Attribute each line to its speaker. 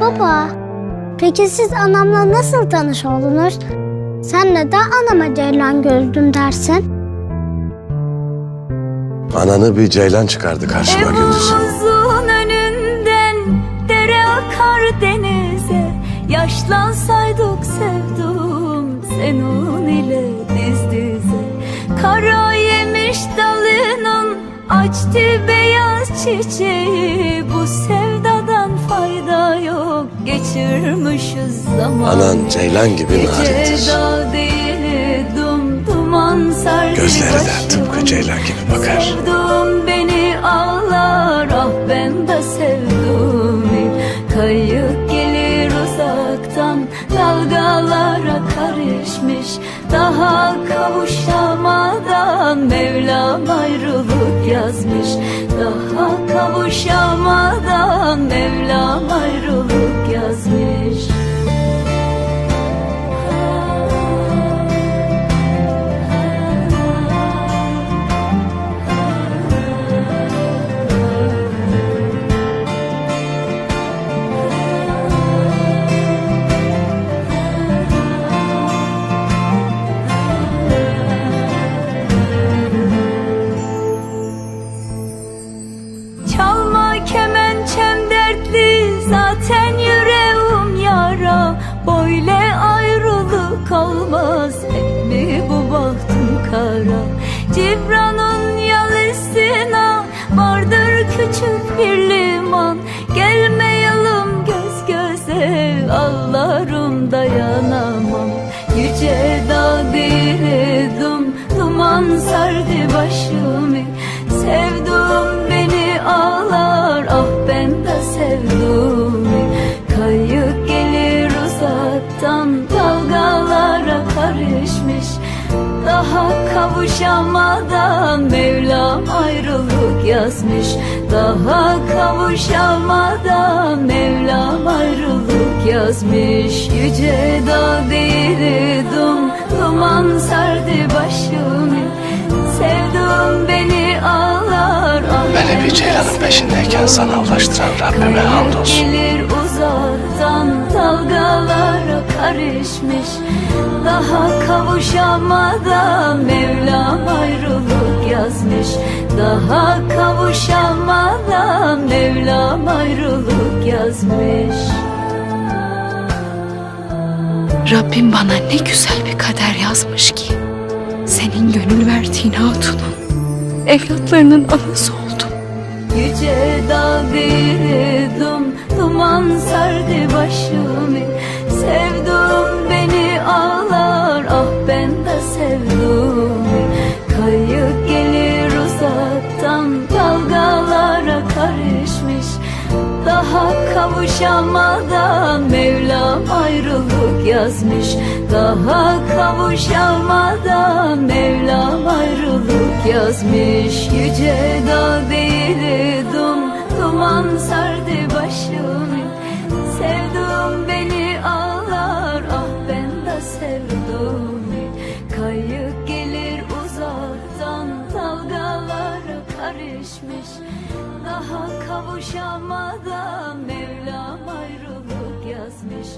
Speaker 1: Baba, peki siz anamla nasıl tanış oldunuz? Sen neden anama ceylan gözlüm dersin?
Speaker 2: Ananı bir ceylan çıkardı karşıma gündüz.
Speaker 3: Evimizin önünden dere akar denize Yaşlansaydık sevdum senin ile diz dize Kara yemiş dalının açtı beyaz çiçeği Bu geçirmişiz zaman
Speaker 2: Anan ceylan gibi narindir. Gözleri de tıpkı ceylan gibi bakar.
Speaker 3: Sevdum beni ağlar ah ben de sevdim Kayık gelir uzaktan dalgalara karışmış. Daha kavuşamadan Mevlam ayrılık yazmış. Daha kavuşamadan Mevlam ayrılık olmaz hep mi bu bahtım kara? Cibran'ın yalısına vardır küçük bir liman. Gelmeyelim göz göze ağlarım dayanamam kavuşamadan Mevlam ayrılık yazmış. Daha kavuşamadan Mevlam ayrılık yazmış. Yüce dağ değildim Duman sardı başımı Sevdum beni ağlar ah
Speaker 2: bir
Speaker 3: ben de
Speaker 2: ceylanın peşindeyken sana ulaştıran Rabbime hamdolsun.
Speaker 3: Gelir uzaktan dalgalara karışmış Daha kavuşamadan Mevlam ayrılık yazmış Daha kavuşamadan Mevlam ayrılık yazmış
Speaker 4: Rabbim bana ne güzel bir kader yazmış ki. Senin gönül verdiğin hatunun evlatlarının anası oldum.
Speaker 3: Yüce dağ kavuşamadan Mevlam ayrılık yazmış. Daha kavuşamadan Mevlam ayrılık yazmış. Yüce dağ değildim karışmış Daha kavuşamadan Mevlam ayrılık yazmış